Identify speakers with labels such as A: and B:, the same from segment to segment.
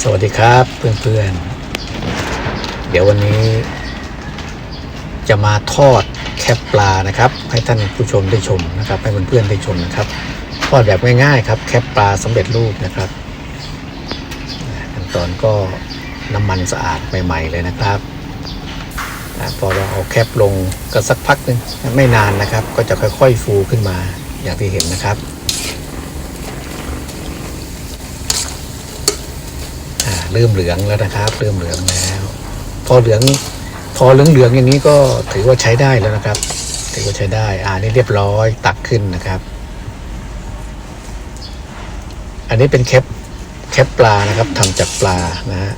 A: สวัสดีครับเพื่อนๆ เดี๋ยววันนี้ จะมาทอดแคปปลานะครับ ให้ท่านผู้ชมได้ชมนะครับ ให้เพื่อนๆได้ชมนะครับ ทอดแบบง่ายๆครับ แคปปลาสำเร็จรูปนะครับขั้นตอนก็น้ำมันสะอาดใหม่ ๆ เลยนะครับพอเราเอาแคปลงก็สักพักหนึ่งไม่นานนะครับ ก็จะค่อยๆฟูขึ้นมาอย่างที่เห็นนะครับ อ่า เริ่มเหลืองแล้วนะครับ เริ่มเหลืองแล้ว พอเหลือง พอเหลืองเหลืองอย่างนี้ก็ถือว่าใช้ได้แล้วนะครับ ถือว่าใช้ได้ อ่านี่เรียบร้อยตักขึ้นนะครับ อันนี้เป็นแคปแคปปลานะครับทำจากปลานะฮะ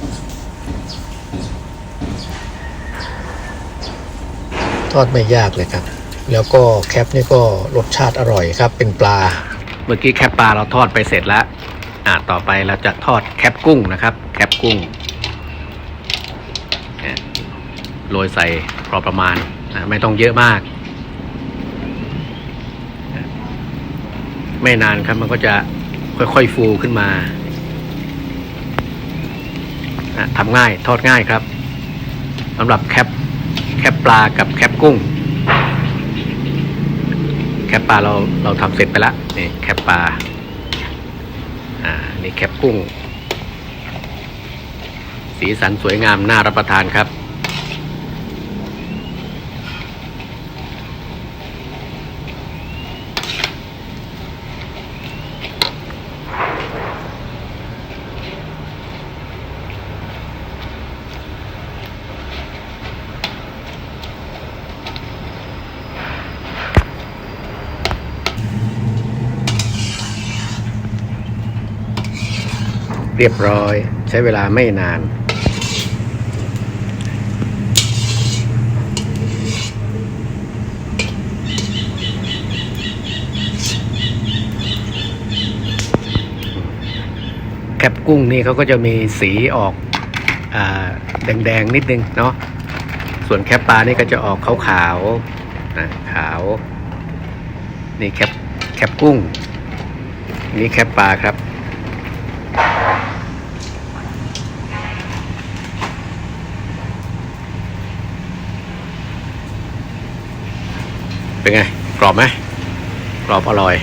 A: ทอดไม่ยากเลยครับ แล้วก็แคปนี่ก็รสชาติอร่อยครับ เป็นปลา เมื่อกี้แคปปลาเราทอดไปเสร็จแล้ว อ่าต่อไปเราจะทอดแคปกุ้งนะครับ แคปกุ้งโรยใส่พอประมาณไม่ต้องเยอะมาก ไม่นานครับมันก็จะค่อยๆฟูขึ้นมาทำง่ายทอดง่ายครับสำหรับแคปแคปปลากับแคปกุ้ง แคปปลาเราเราทำเสร็จไปแล้วนี่แคปปลา อ่านี่แคปกุ้ง สีสันสวยงามน่ารับประทานครับ เรียบร้อย ใช้เวลาไม่นาน แคปกุ้งนี่เขาก็จะมีสีออกอแดงๆ นิดนึงเนาะส่วนแคปปลานี่ก็จะออกขาวๆนะขาว นี่แคปแคปกุ้ง นี่แคปปลาครับ เป็นไง กรอบไหมกรอบอร่อย